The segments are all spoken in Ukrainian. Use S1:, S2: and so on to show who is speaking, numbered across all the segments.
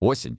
S1: Осінь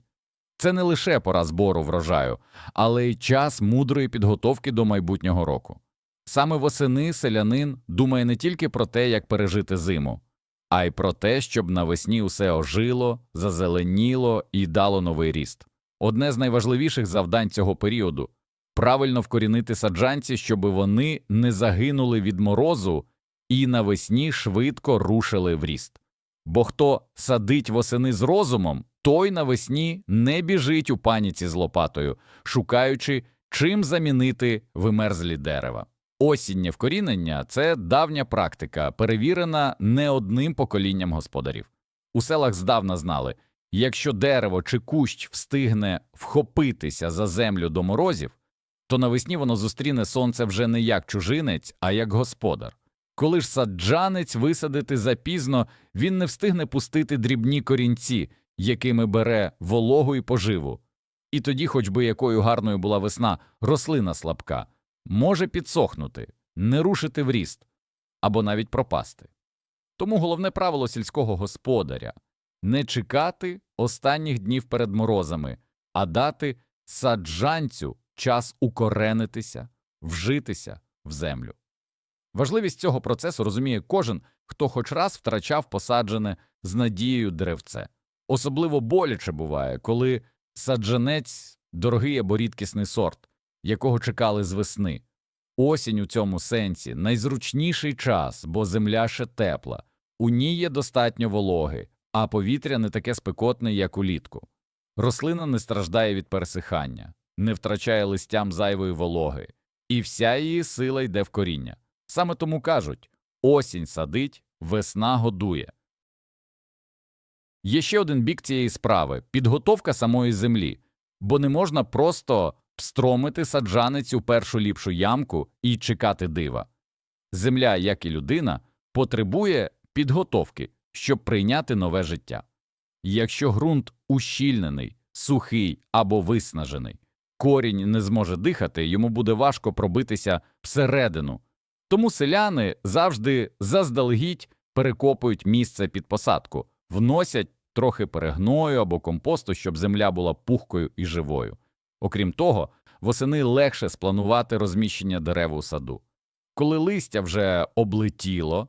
S1: це не лише пора збору врожаю, але й час мудрої підготовки до майбутнього року. Саме восени селянин думає не тільки про те, як пережити зиму, а й про те, щоб навесні усе ожило, зазеленіло і дало новий ріст. Одне з найважливіших завдань цього періоду правильно вкорінити саджанці, щоб вони не загинули від морозу і навесні швидко рушили в ріст. Бо хто садить восени з розумом, той навесні не біжить у паніці з лопатою, шукаючи, чим замінити вимерзлі дерева. Осіннє вкорінення це давня практика, перевірена не одним поколінням господарів. У селах здавна знали, якщо дерево чи кущ встигне вхопитися за землю до морозів, то навесні воно зустріне сонце вже не як чужинець, а як господар. Коли ж саджанець висадити запізно, він не встигне пустити дрібні корінці, якими бере вологу і поживу. І тоді, хоч би якою гарною була весна, рослина слабка, може підсохнути, не рушити в ріст або навіть пропасти. Тому головне правило сільського господаря не чекати останніх днів перед морозами, а дати саджанцю час укоренитися, вжитися в землю. Важливість цього процесу розуміє кожен, хто хоч раз втрачав посаджене з надією деревце. Особливо боляче буває, коли саджанець дорогий або рідкісний сорт, якого чекали з весни. Осінь у цьому сенсі найзручніший час, бо земля ще тепла, у ній є достатньо вологи, а повітря не таке спекотне, як улітку. Рослина не страждає від пересихання, не втрачає листям зайвої вологи, і вся її сила йде в коріння. Саме тому кажуть осінь садить, весна годує. Є ще один бік цієї справи підготовка самої землі, бо не можна просто встромити саджанець у першу ліпшу ямку і чекати дива. Земля, як і людина, потребує підготовки, щоб прийняти нове життя. Якщо ґрунт ущільнений, сухий або виснажений, корінь не зможе дихати, йому буде важко пробитися всередину. Тому селяни завжди заздалегідь перекопують місце під посадку, вносять трохи перегною або компосту, щоб земля була пухкою і живою. Окрім того, восени легше спланувати розміщення дерев у саду. Коли листя вже облетіло,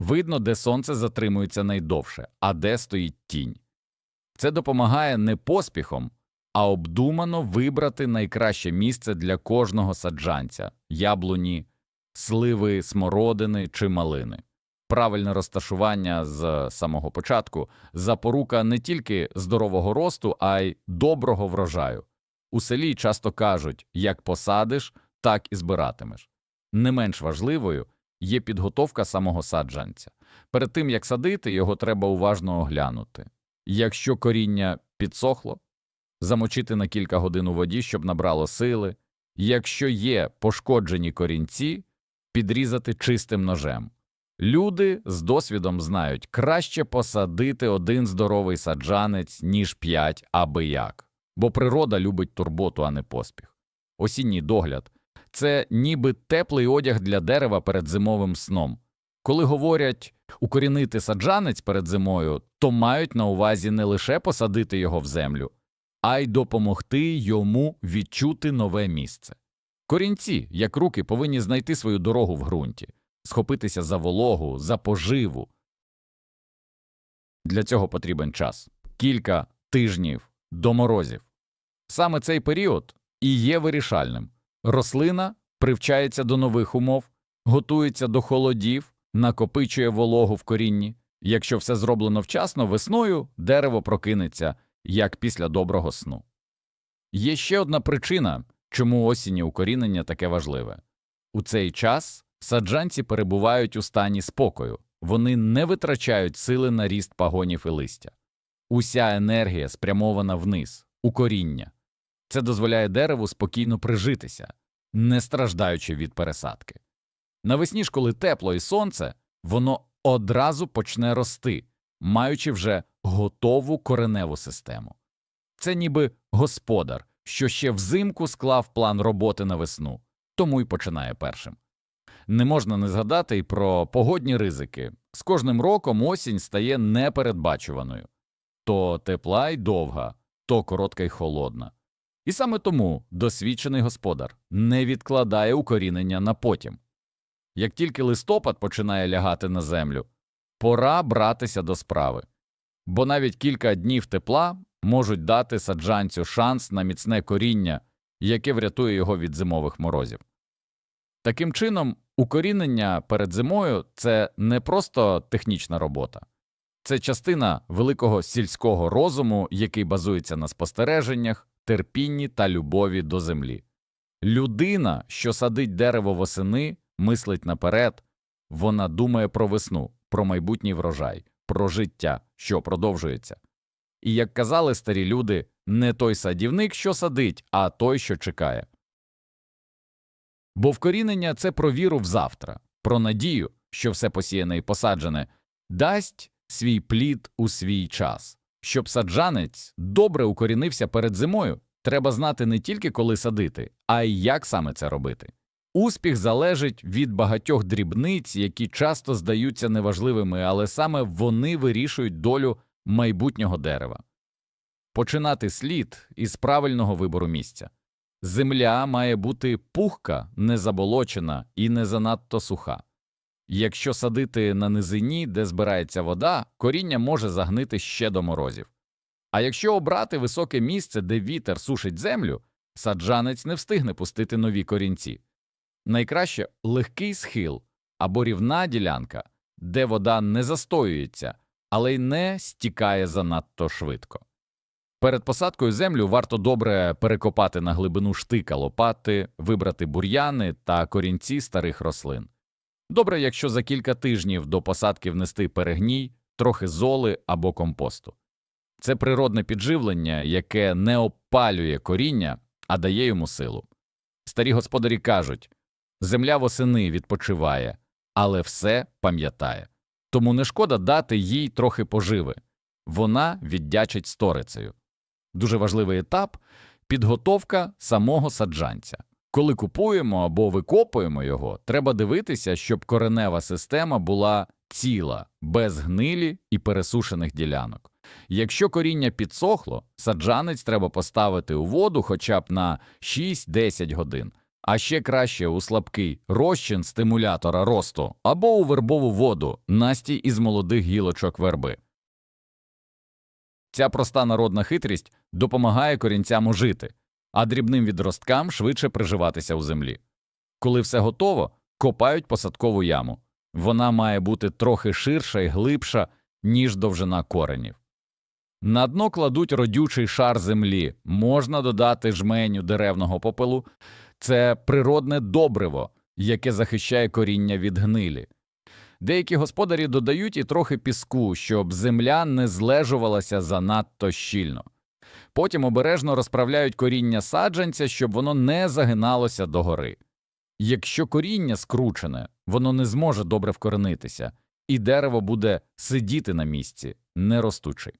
S1: видно, де сонце затримується найдовше, а де стоїть тінь. Це допомагає не поспіхом, а обдумано вибрати найкраще місце для кожного саджанця яблуні, сливи, смородини чи малини. Правильне розташування з самого початку запорука не тільки здорового росту, а й доброго врожаю. У селі часто кажуть як посадиш, так і збиратимеш. Не менш важливою є підготовка самого саджанця. Перед тим як садити, його треба уважно оглянути. Якщо коріння підсохло, замочити на кілька годин у воді, щоб набрало сили. Якщо є пошкоджені корінці, підрізати чистим ножем. Люди з досвідом знають, краще посадити один здоровий саджанець, ніж п'ять аби як. Бо природа любить турботу, а не поспіх. Осінній догляд це ніби теплий одяг для дерева перед зимовим сном. Коли говорять укорінити саджанець перед зимою, то мають на увазі не лише посадити його в землю, а й допомогти йому відчути нове місце. Корінці, як руки, повинні знайти свою дорогу в ґрунті, схопитися за вологу, за поживу. Для цього потрібен час кілька тижнів до морозів. Саме цей період і є вирішальним. Рослина привчається до нових умов, готується до холодів, накопичує вологу в корінні. Якщо все зроблено вчасно, весною дерево прокинеться, як після доброго сну. Є ще одна причина, чому осіннє укорінення таке важливе. У цей час саджанці перебувають у стані спокою, вони не витрачають сили на ріст пагонів і листя. Уся енергія спрямована вниз, у коріння. Це дозволяє дереву спокійно прижитися, не страждаючи від пересадки. Навесні ж, коли тепло і сонце, воно одразу почне рости, маючи вже готову кореневу систему. Це ніби господар, що ще взимку склав план роботи на весну, тому й починає першим. Не можна не згадати й про погодні ризики. З кожним роком осінь стає непередбачуваною то тепла й довга, то коротка й холодна. І саме тому досвідчений господар не відкладає укорінення на потім. Як тільки листопад починає лягати на землю, пора братися до справи, бо навіть кілька днів тепла можуть дати саджанцю шанс на міцне коріння, яке врятує його від зимових морозів. Таким чином, укорінення перед зимою це не просто технічна робота, це частина великого сільського розуму, який базується на спостереженнях, терпінні та любові до землі. Людина, що садить дерево восени, мислить наперед, вона думає про весну, про майбутній врожай, про життя, що продовжується. І як казали старі люди, не той садівник, що садить, а той, що чекає. Бо вкорінення це про віру в завтра, про надію, що все посіяне і посаджене, дасть свій плід у свій час. Щоб саджанець добре укорінився перед зимою, треба знати не тільки коли садити, а й як саме це робити. Успіх залежить від багатьох дрібниць, які часто здаються неважливими, але саме вони вирішують долю майбутнього дерева. Починати слід із правильного вибору місця. Земля має бути пухка, не заболочена і не занадто суха. Якщо садити на низині, де збирається вода, коріння може загнити ще до морозів. А якщо обрати високе місце, де вітер сушить землю, саджанець не встигне пустити нові корінці. Найкраще легкий схил або рівна ділянка, де вода не застоюється, але й не стікає занадто швидко. Перед посадкою землю варто добре перекопати на глибину штика лопати, вибрати бур'яни та корінці старих рослин. Добре, якщо за кілька тижнів до посадки внести перегній, трохи золи або компосту. Це природне підживлення, яке не опалює коріння, а дає йому силу. Старі господарі кажуть земля восени відпочиває, але все пам'ятає. Тому не шкода дати їй трохи поживи вона віддячить сторицею. Дуже важливий етап підготовка самого саджанця. Коли купуємо або викопуємо його, треба дивитися, щоб коренева система була ціла, без гнилі і пересушених ділянок. Якщо коріння підсохло, саджанець треба поставити у воду хоча б на 6-10 годин, а ще краще у слабкий розчин стимулятора росту або у вербову воду, настій із молодих гілочок верби. Ця проста народна хитрість допомагає корінцям ожити, а дрібним відросткам швидше приживатися у землі. Коли все готово, копають посадкову яму. Вона має бути трохи ширша і глибша, ніж довжина коренів. На дно кладуть родючий шар землі, можна додати жменю деревного попелу, це природне добриво, яке захищає коріння від гнилі. Деякі господарі додають і трохи піску, щоб земля не злежувалася занадто щільно. Потім обережно розправляють коріння саджанця, щоб воно не загиналося догори. Якщо коріння скручене, воно не зможе добре вкоренитися, і дерево буде сидіти на місці, не ростучи.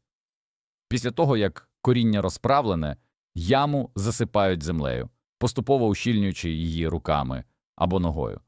S1: Після того, як коріння розправлене, яму засипають землею, поступово ущільнюючи її руками або ногою.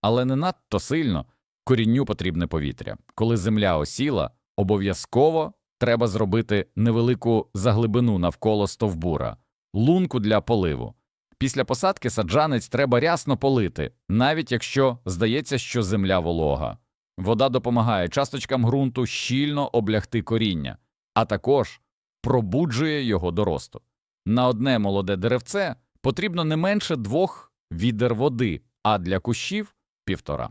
S1: Але не надто сильно корінню потрібне повітря. Коли земля осіла, обов'язково треба зробити невелику заглибину навколо стовбура, лунку для поливу. Після посадки саджанець треба рясно полити, навіть якщо здається, що земля волога. Вода допомагає часточкам ґрунту щільно облягти коріння, а також пробуджує його до росту. На одне молоде деревце потрібно не менше двох відер води, а для кущів півтора.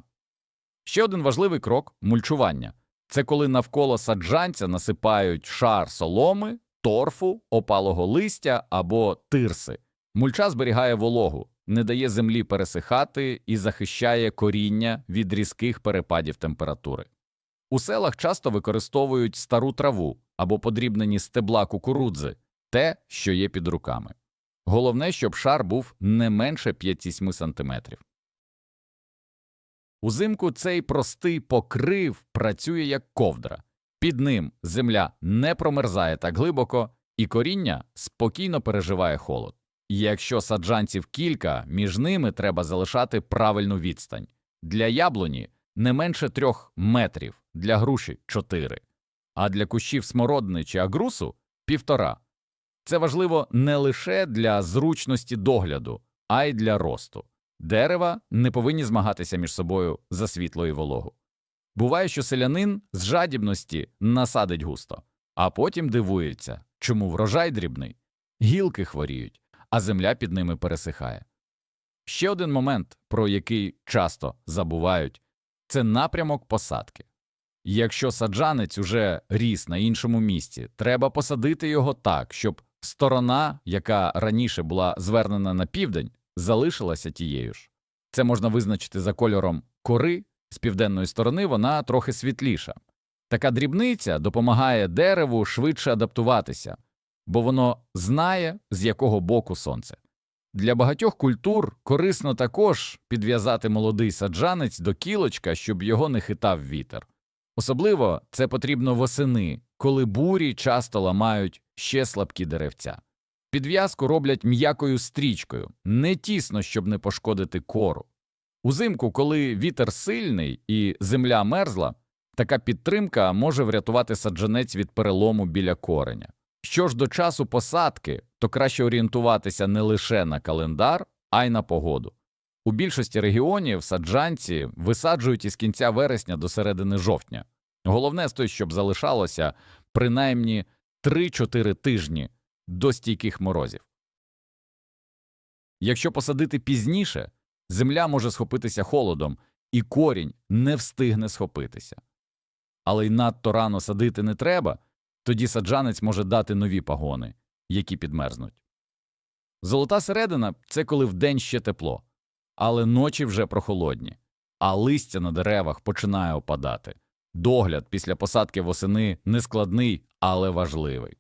S1: Ще один важливий крок мульчування це коли навколо саджанця насипають шар соломи, торфу, опалого листя або тирси. Мульча зберігає вологу, не дає землі пересихати і захищає коріння від різких перепадів температури. У селах часто використовують стару траву або подрібнені стебла кукурудзи, те, що є під руками. Головне, щоб шар був не менше 5-7 см. Узимку цей простий покрив працює як ковдра. Під ним земля не промерзає так глибоко, і коріння спокійно переживає холод. І якщо саджанців кілька, між ними треба залишати правильну відстань. Для яблуні не менше трьох метрів, для груші чотири, а для кущів смородини чи агрусу півтора. Це важливо не лише для зручності догляду, а й для росту. Дерева не повинні змагатися між собою за світло і вологу. Буває, що селянин з жадібності насадить густо, а потім дивується, чому врожай дрібний, гілки хворіють, а земля під ними пересихає. Ще один момент, про який часто забувають, це напрямок посадки. Якщо саджанець уже ріс на іншому місці, треба посадити його так, щоб сторона, яка раніше була звернена на південь, залишилася тією ж. Це можна визначити за кольором кори, з південної сторони вона трохи світліша. Така дрібниця допомагає дереву швидше адаптуватися, бо воно знає, з якого боку сонце. Для багатьох культур корисно також підв'язати молодий саджанець до кілочка, щоб його не хитав вітер. Особливо це потрібно восени, коли бурі часто ламають ще слабкі деревця. Підв'язку роблять м'якою стрічкою, не тісно, щоб не пошкодити кору. Узимку, коли вітер сильний і земля мерзла, така підтримка може врятувати саджанець від перелому біля кореня. Що ж до часу посадки, то краще орієнтуватися не лише на календар, а й на погоду. У більшості регіонів саджанці висаджують із кінця вересня до середини жовтня. Головне стоїть, щоб залишалося принаймні 3-4 тижні до стійких морозів. Якщо посадити пізніше, земля може схопитися холодом, і корінь не встигне схопитися. Але й надто рано садити не треба, тоді саджанець може дати нові пагони, які підмерзнуть. Золота середина це коли вдень ще тепло, але ночі вже прохолодні, а листя на деревах починає опадати. Догляд після посадки восени нескладний, але важливий.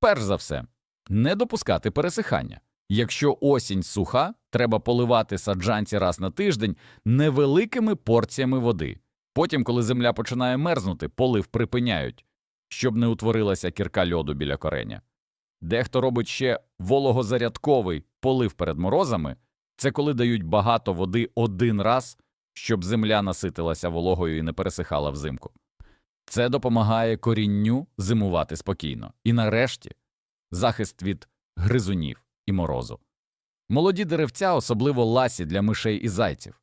S1: Перш за все, не допускати пересихання. Якщо осінь суха, треба поливати саджанці раз на тиждень невеликими порціями води. Потім, коли земля починає мерзнути, полив припиняють, щоб не утворилася кірка льоду біля кореня. Дехто робить ще вологозарядковий полив перед морозами це коли дають багато води один раз, щоб земля наситилася вологою і не пересихала взимку. Це допомагає корінню зимувати спокійно. І нарешті захист від гризунів і морозу. Молоді деревця особливо ласі для мишей і зайців,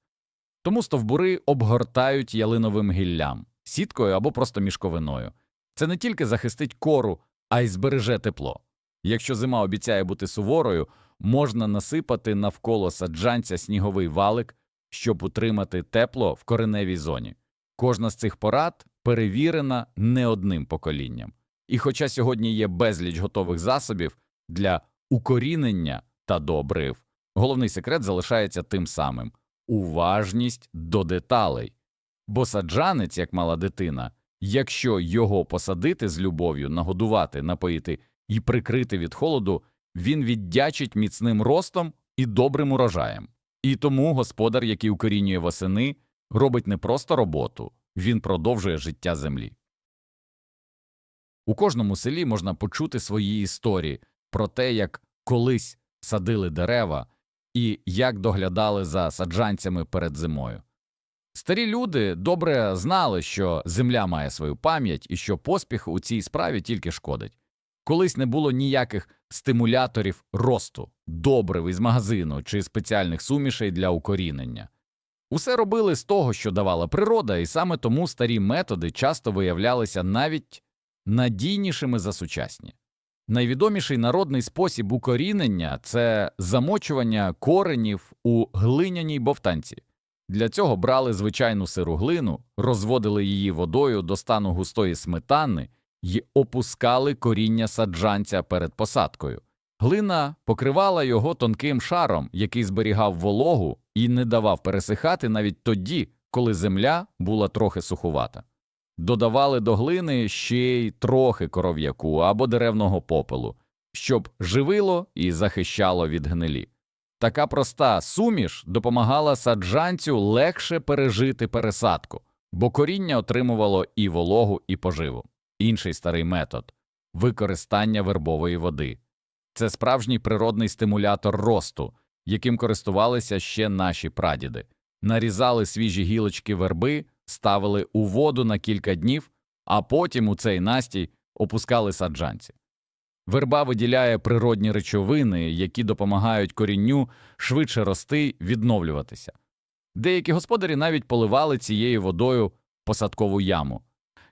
S1: тому стовбури обгортають ялиновим гіллям, сіткою або просто мішковиною. Це не тільки захистить кору, а й збереже тепло. Якщо зима обіцяє бути суворою, можна насипати навколо саджанця сніговий валик, щоб утримати тепло в кореневій зоні. Кожна з цих порад перевірена не одним поколінням. І хоча сьогодні є безліч готових засобів для укорінення та добрив, головний секрет залишається тим самим уважність до деталей. Бо саджанець, як мала дитина, якщо його посадити з любов'ю, нагодувати, напоїти і прикрити від холоду, він віддячить міцним ростом і добрим урожаєм. І тому господар, який укорінює восени, робить не просто роботу, він продовжує життя землі. У кожному селі можна почути свої історії про те, як колись садили дерева і як доглядали за саджанцями перед зимою. Старі люди добре знали, що земля має свою пам'ять і що поспіх у цій справі тільки шкодить. Колись не було ніяких стимуляторів росту, добрив із магазину чи спеціальних сумішей для укорінення. Усе робили з того, що давала природа, і саме тому старі методи часто виявлялися навіть надійнішими за сучасні. Найвідоміший народний спосіб укорінення це замочування коренів у глиняній бовтанці. Для цього брали звичайну сиру глину, розводили її водою до стану густої сметани й опускали коріння саджанця перед посадкою. Глина покривала його тонким шаром, який зберігав вологу і не давав пересихати навіть тоді, коли земля була трохи сухувата. Додавали до глини ще й трохи коров'яку або деревного попелу, щоб живило і захищало від гнилі. Така проста суміш допомагала саджанцю легше пережити пересадку, бо коріння отримувало і вологу, і поживу. Інший старий метод використання вербової води. Це справжній природний стимулятор росту, яким користувалися ще наші прадіди. Нарізали свіжі гілочки верби, ставили у воду на кілька днів, а потім у цей настій опускали саджанці. Верба виділяє природні речовини, які допомагають корінню швидше рости, відновлюватися. Деякі господарі навіть поливали цією водою посадкову яму.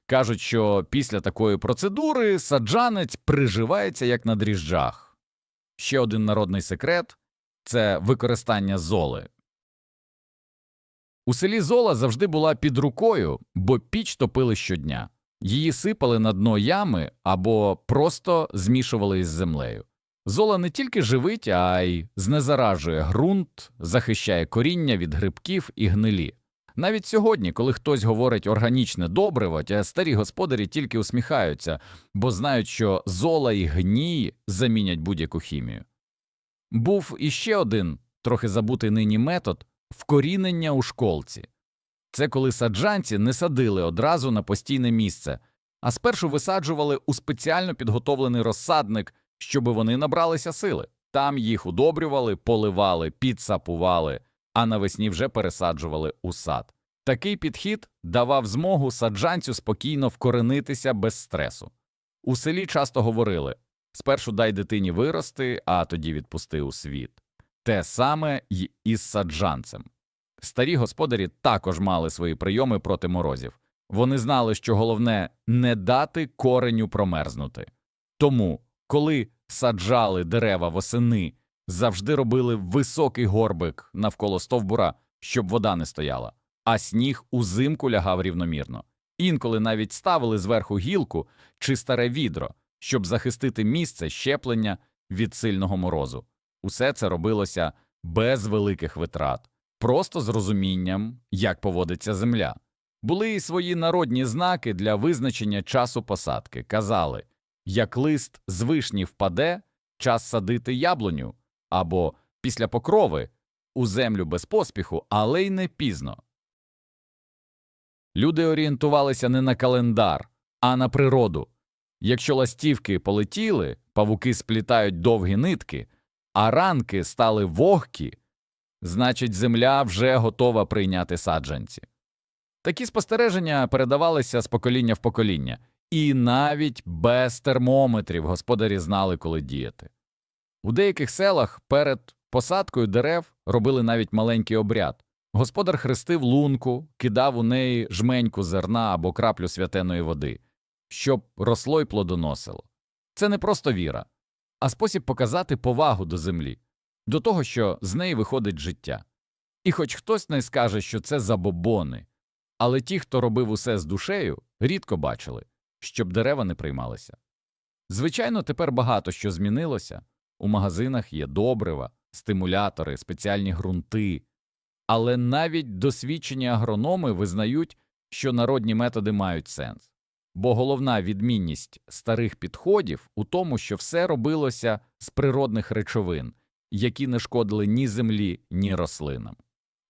S1: Кажуть, що після такої процедури саджанець приживається як на дріжджах. Ще один народний секрет це використання золи. У селі зола завжди була під рукою, бо піч топили щодня. Її сипали на дно ями або просто змішували із землею. Зола не тільки живить, а й знезаражує ґрунт, захищає коріння від грибків і гнилі. Навіть сьогодні, коли хтось говорить органічне добриво, ті старі господарі тільки усміхаються, бо знають, що зола і гній замінять будь-яку хімію. Був іще один, трохи забутий нині метод вкорінення у школці. Це коли саджанці не садили одразу на постійне місце, а спершу висаджували у спеціально підготовлений розсадник, щоби вони набралися сили. Там їх удобрювали, поливали, підсапували, а навесні вже пересаджували у сад. Такий підхід давав змогу саджанцю спокійно вкоренитися без стресу. У селі часто говорили спершу дай дитині вирости, а тоді відпусти у світ. Те саме й із саджанцем. Старі господарі також мали свої прийоми проти морозів. Вони знали, що головне не дати кореню промерзнути. Тому, коли саджали дерева восени, завжди робили високий горбик навколо стовбура, щоб вода не стояла, а сніг узимку лягав рівномірно. Інколи навіть ставили зверху гілку чи старе відро, щоб захистити місце щеплення від сильного морозу. Усе це робилося без великих витрат, просто з розумінням, як поводиться земля. Були і свої народні знаки для визначення часу посадки. Казали, як лист з вишні впаде, час садити яблуню, або після покрови у землю без поспіху, але й не пізно. Люди орієнтувалися не на календар, а на природу. Якщо ластівки полетіли, павуки сплітають довгі нитки, а ранки стали вогкі, значить, земля вже готова прийняти саджанці. Такі спостереження передавалися з покоління в покоління, і навіть без термометрів господарі знали, коли діяти. У деяких селах перед посадкою дерев робили навіть маленький обряд. Господар хрестив лунку, кидав у неї жменьку зерна або краплю святеної води, щоб росло й плодоносило. Це не просто віра, а спосіб показати повагу до землі, до того, що з неї виходить життя. І хоч хтось не скаже, що це забобони, але ті, хто робив усе з душею, рідко бачили, щоб дерева не приймалися. Звичайно, тепер багато що змінилося у магазинах є добрива, стимулятори, спеціальні ґрунти, але навіть досвідчені агрономи визнають, що народні методи мають сенс. Бо головна відмінність старих підходів у тому, що все робилося з природних речовин, які не шкодили ні землі, ні рослинам.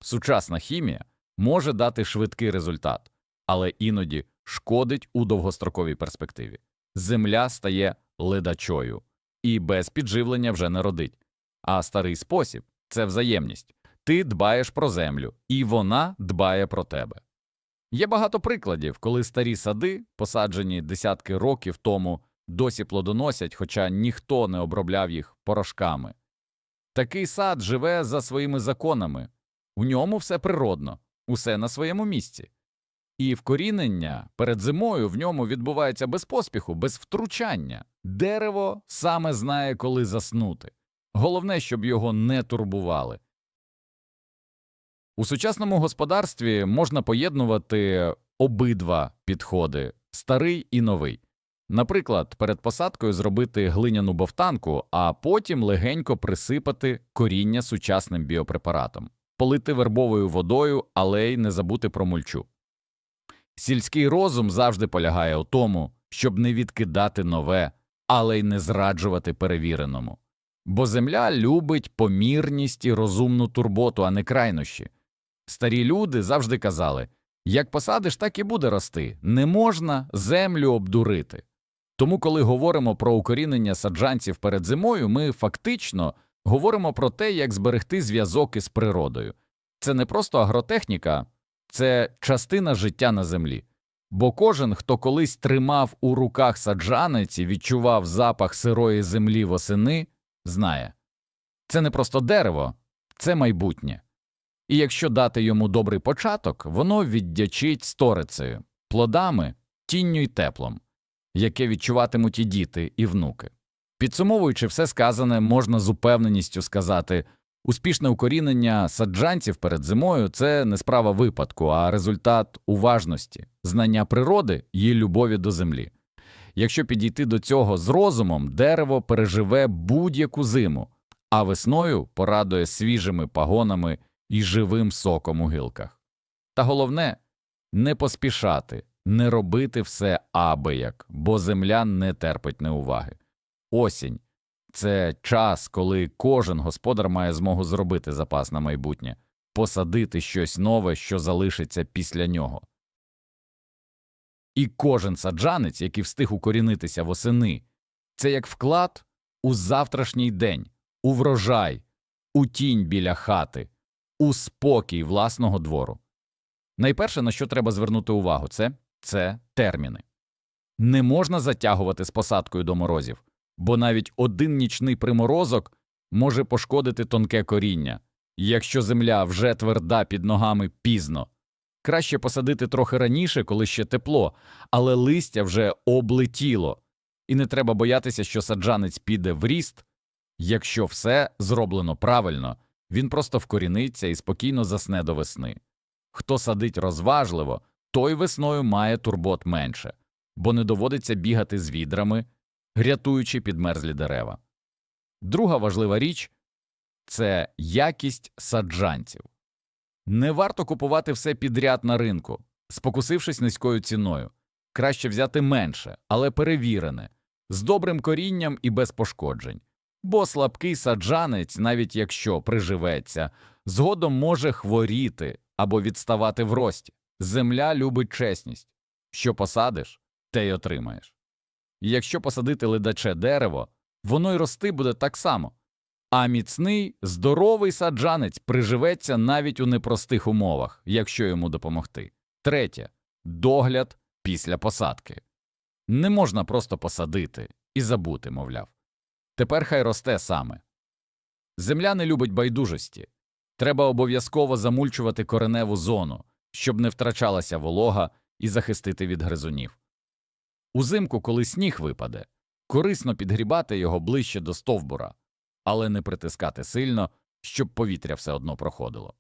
S1: Сучасна хімія може дати швидкий результат, але іноді шкодить у довгостроковій перспективі. Земля стає ледачою і без підживлення вже не родить. А старий спосіб це взаємність. Ти дбаєш про землю, і вона дбає про тебе. Є багато прикладів, коли старі сади, посаджені десятки років тому, досі плодоносять, хоча ніхто не обробляв їх порошками. Такий сад живе за своїми законами, у ньому все природно, усе на своєму місці. І вкорінення перед зимою в ньому відбувається без поспіху, без втручання. Дерево саме знає, коли заснути. Головне, щоб його не турбували. У сучасному господарстві можна поєднувати обидва підходи старий і новий. Наприклад, перед посадкою зробити глиняну бовтанку, а потім легенько присипати коріння сучасним біопрепаратом, полити вербовою водою, але й не забути про мульчу. Сільський розум завжди полягає у тому, щоб не відкидати нове, але й не зраджувати перевіреному. Бо земля любить помірність і розумну турботу, а не крайнощі. Старі люди завжди казали як посадиш, так і буде рости, не можна землю обдурити. Тому, коли говоримо про укорінення саджанців перед зимою, ми фактично говоримо про те, як зберегти зв'язок із природою. Це не просто агротехніка, це частина життя на землі. Бо кожен, хто колись тримав у руках саджанець і відчував запах сирої землі восени, знає це не просто дерево, це майбутнє. І якщо дати йому добрий початок, воно віддячить сторицею, плодами, тінню й теплом, яке відчуватимуть і діти, і внуки. Підсумовуючи все сказане, можна з упевненістю сказати успішне укорінення саджанців перед зимою це не справа випадку, а результат уважності, знання природи і любові до землі. Якщо підійти до цього з розумом, дерево переживе будь-яку зиму, а весною порадує свіжими пагонами і живим соком у гілках. Та головне не поспішати, не робити все абияк, бо земля не терпить неуваги. Осінь це час, коли кожен господар має змогу зробити запас на майбутнє, посадити щось нове, що залишиться після нього. І кожен саджанець, який встиг укорінитися восени, це як вклад у завтрашній день, у врожай, у тінь біля хати, у спокій власного двору. Найперше, на що треба звернути увагу, це, це терміни. Не можна затягувати з посадкою до морозів, бо навіть один нічний приморозок може пошкодити тонке коріння. Якщо земля вже тверда під ногами пізно, краще посадити трохи раніше, коли ще тепло, але листя вже облетіло, і не треба боятися, що саджанець піде в ріст, якщо все зроблено правильно, він просто вкоріниться і спокійно засне до весни. Хто садить розважливо, той весною має турбот менше, бо не доводиться бігати з відрами, рятуючи підмерзлі дерева. Друга важлива річ це якість саджанців. Не варто купувати все підряд на ринку, спокусившись низькою ціною. Краще взяти менше, але перевірене, з добрим корінням і без пошкоджень. Бо слабкий саджанець, навіть якщо приживеться, згодом може хворіти або відставати в рості. Земля любить чесність. Що посадиш, те й отримаєш. І якщо посадити ледаче дерево, воно й рости буде так само. А міцний, здоровий саджанець приживеться навіть у непростих умовах, якщо йому допомогти. Третє догляд після посадки. Не можна просто посадити і забути, мовляв. Тепер хай росте саме. Земля не любить байдужості. Треба обов'язково замульчувати кореневу зону, щоб не втрачалася волога і захистити від гризунів. Узимку, коли сніг випаде, корисно підгрібати його ближче до стовбура, але не притискати сильно, щоб повітря все одно проходило.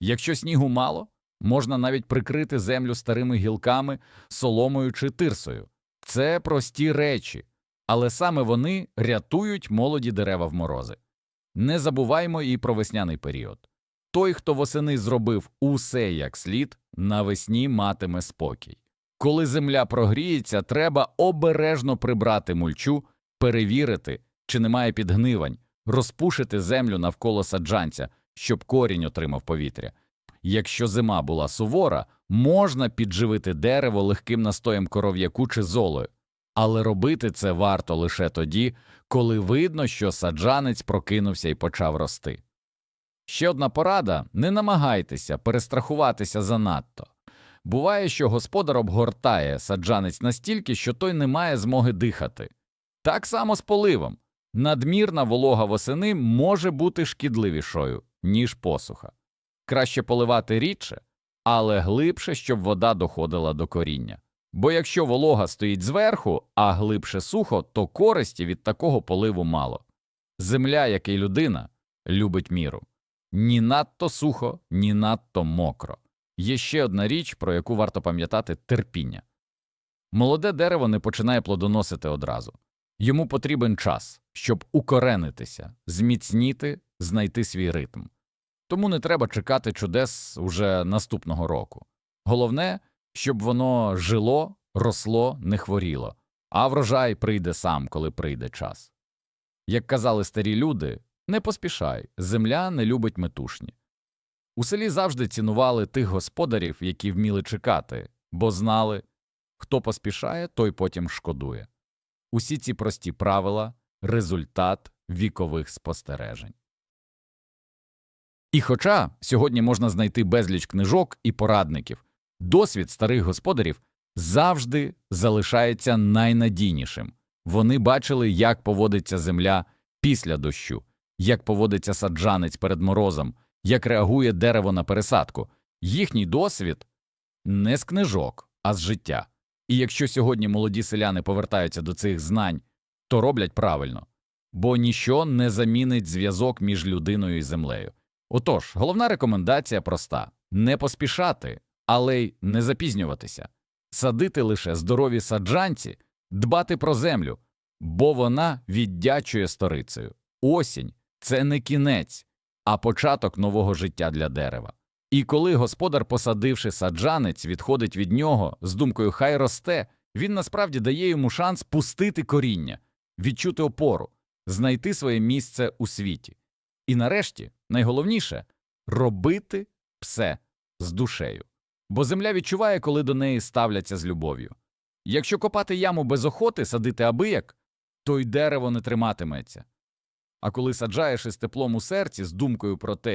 S1: Якщо снігу мало, можна навіть прикрити землю старими гілками, соломою чи тирсою. Це прості речі, але саме вони рятують молоді дерева в морози. Не забуваймо і про весняний період. Той, хто восени зробив усе як слід, навесні матиме спокій. Коли земля прогріється, треба обережно прибрати мульчу, перевірити, чи немає підгнивань, розпушити землю навколо саджанця, щоб корінь отримав повітря. Якщо зима була сувора, можна підживити дерево легким настоєм коров'яку чи золою, але робити це варто лише тоді, коли видно, що саджанець прокинувся і почав рости. Ще одна порада не намагайтеся перестрахуватися занадто. Буває, що господар обгортає саджанець настільки, що той не має змоги дихати. Так само з поливом. Надмірна волога восени може бути шкідливішою, ніж посуха. Краще поливати рідше, але глибше, щоб вода доходила до коріння. Бо якщо волога стоїть зверху, а глибше сухо, то користі від такого поливу мало. Земля, як і людина, любить міру ні надто сухо, ні надто мокро. Є ще одна річ, про яку варто пам'ятати терпіння. Молоде дерево не починає плодоносити одразу. Йому потрібен час, щоб укоренитися, зміцніти, знайти свій ритм. Тому не треба чекати чудес уже наступного року. Головне, щоб воно жило, росло, не хворіло, а врожай прийде сам, коли прийде час. Як казали старі люди, не поспішай, земля не любить метушні. У селі завжди цінували тих господарів, які вміли чекати, бо знали, хто поспішає, той потім шкодує. Усі ці прості правила результат вікових спостережень. І хоча сьогодні можна знайти безліч книжок і порадників, Досвід старих господарів завжди залишається найнадійнішим. Вони бачили, як поводиться земля після дощу, як поводиться саджанець перед морозом, як реагує дерево на пересадку. Їхній досвід не з книжок, а з життя. І якщо сьогодні молоді селяни повертаються до цих знань, то роблять правильно, бо ніщо не замінить зв'язок між людиною і землею. Отож, головна рекомендація проста не поспішати, але й не запізнюватися, садити лише здорові саджанці, дбати про землю, бо вона віддячує сторицею. Осінь це не кінець, а початок нового життя для дерева. І коли господар, посадивши саджанець, відходить від нього з думкою хай росте, він насправді дає йому шанс пустити коріння, відчути опору, знайти своє місце у світі. І нарешті, найголовніше робити все з душею. Бо земля відчуває, коли до неї ставляться з любов'ю. Якщо копати яму без охоти, садити абияк, то й дерево не триматиметься. А коли саджаєш із теплом у серці з думкою про те,